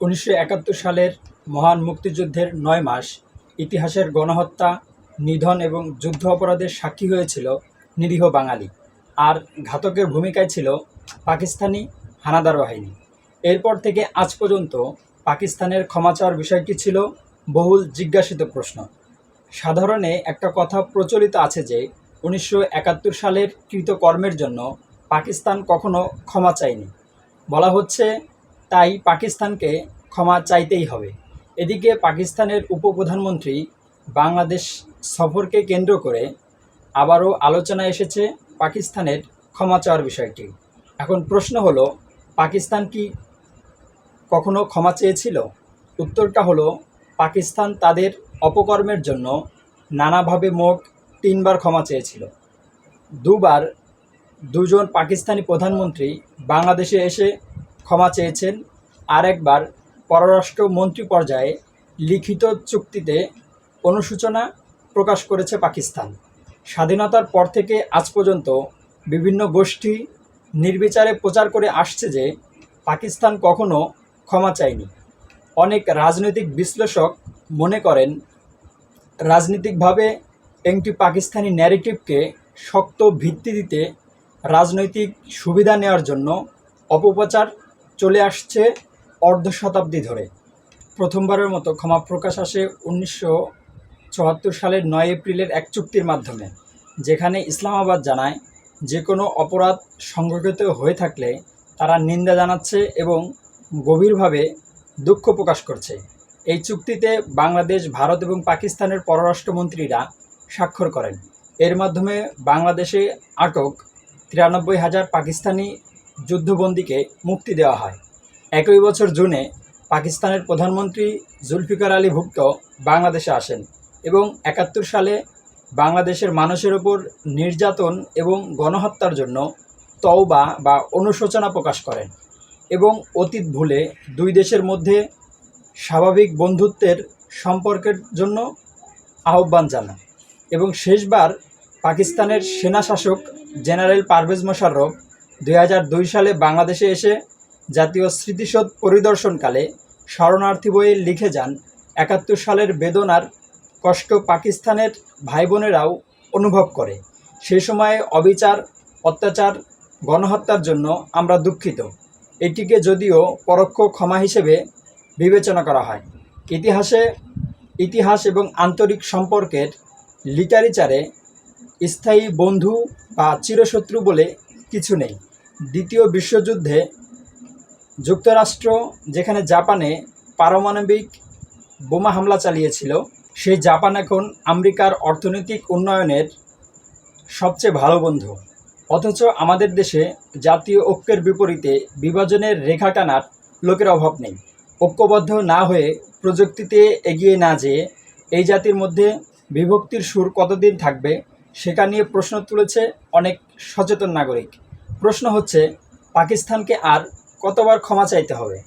উনিশশো একাত্তর সালের মহান মুক্তিযুদ্ধের নয় মাস ইতিহাসের গণহত্যা, নিধন এবং যুদ্ধ অপরাধের সাক্ষী হয়েছিল নিরীহ বাঙালি। আর ঘাতকের ভূমিকায় ছিল পাকিস্তানি হানাদার বাহিনী। এরপর থেকে আজ পর্যন্ত পাকিস্তানের ক্ষমা চাওয়ার বিষয়টি ছিল বহুল জিজ্ঞাসিত প্রশ্ন। সাধারণে একটা কথা প্রচলিত আছে যে, উনিশশো একাত্তর সালের কৃতকর্মের জন্য পাকিস্তান কখনো ক্ষমা চায়নি। বলা হচ্ছে তাই পাকিস্তানকে ক্ষমা চাইতেই হবে। এদিকে পাকিস্তানের উপপ্রধানমন্ত্রী বাংলাদেশ সফরকে কেন্দ্র করে আবারও আলোচনায় এসেছে পাকিস্তানের ক্ষমা চাওয়ার বিষয়টি। এখন প্রশ্ন হলো, পাকিস্তান কি কখনো ক্ষমা চেয়েছিল? উত্তরটা হলো, পাকিস্তান তাদের অপকর্মের জন্য নানাভাবে মোট তিনবার ক্ষমা চেয়েছিল। দুবার দুজন পাকিস্তানি প্রধানমন্ত্রী বাংলাদেশে এসে ক্ষমা চেয়েছেন। আর একবার পররাষ্ট্র মন্ত্রী পর্যায়ে লিখিত চুক্তিতে অনুসূচনা প্রকাশ করেছে পাকিস্তান। স্বাধীনতার পর থেকে আজ পর্যন্ত বিভিন্ন গোষ্ঠী নির্বিচারে প্রচার করে আসছে যে পাকিস্তান কখনো ক্ষমা চায়নি। অনেক রাজনৈতিক বিশ্লেষক মনে করেন, রাজনৈতিকভাবে একটি পাকিস্তানি ন্যারেটিভকে শক্ত ভিত্তি দিতে রাজনৈতিক সুবিধা নেওয়ার জন্য অপপ্রচার চলে আসছে অর্ধ শতাব্দী ধরে। প্রথমবারের মতো ক্ষমা প্রকাশ আসে উনিশশো চুয়াত্তর সালের নয় এপ্রিলের এক চুক্তির মাধ্যমে, যেখানে ইসলামাবাদ জানায় যে কোনো অপরাধ সংঘটিত হয়ে থাকলে তারা নিন্দা জানাচ্ছে এবং গভীরভাবে দুঃখ প্রকাশ করছে। এই চুক্তিতে বাংলাদেশ, ভারত এবং পাকিস্তানের পররাষ্ট্রমন্ত্রীরা স্বাক্ষর করেন। এর মাধ্যমে বাংলাদেশে আটক তিরানব্বই হাজার পাকিস্তানি যুদ্ধবন্দীকে মুক্তি দেওয়া হয়। একই বছর জুনে পাকিস্তানের প্রধানমন্ত্রী জুলফিকার আলী ভুট্টো বাংলাদেশে আসেন এবং একাত্তর সালে বাংলাদেশের মানুষের ওপর নির্যাতন এবং গণহত্যার জন্য তওবা বা অনুশোচনা প্রকাশ করেন এবং অতীত ভুলে দুই দেশের মধ্যে স্বাভাবিক বন্ধুত্বের সম্পর্কের জন্য আহ্বান জানান এবং শেষবার পাকিস্তানের সেনা শাসক জেনারেল পারভেজ মোশাররফ দুই হাজার দুই সালে বাংলাদেশে এসে জাতীয় স্মৃতিসৌধ পরিদর্শনকালে শরণার্থী বইয়ে লিখে যান একাত্তর সালের বেদনার কষ্ট পাকিস্তানের ভাই বোনেরাও অনুভব করে। সে সময়ে অবিচার, অত্যাচার, গণহত্যার জন্য আমরা দুঃখিত। এটিকে যদিও পরোক্ষ ক্ষমা হিসেবে বিবেচনা করা হয়। ইতিহাসে, ইতিহাস এবং আন্তরিক সম্পর্কের লিটারেচারে স্থায়ী বন্ধু বা চিরশত্রু বলে কিছু নেই। দ্বিতীয় বিশ্বযুদ্ধে যুক্তরাষ্ট্র, যেখানে জাপানে পারমাণবিক বোমা হামলা চালিয়েছিল, সেই জাপান এখন আমেরিকার অর্থনৈতিক উন্নয়নের সবচেয়ে ভালো বন্ধু। অথচ আমাদের দেশে জাতীয় ঐক্যের বিপরীতে বিভাজনের রেখা টানার লোকের অভাব নেই। ঐক্যবদ্ধ না হয়ে প্রযুক্তিতে এগিয়ে না যেয়ে এই জাতির মধ্যে বিভক্তির সুর কতদিন থাকবে, সেটা নিয়ে প্রশ্ন তুলেছে অনেক সচেতন নাগরিক। প্রশ্ন হচ্ছে পাকিস্তানকে আর কতবার ক্ষমা চাইতে হবে?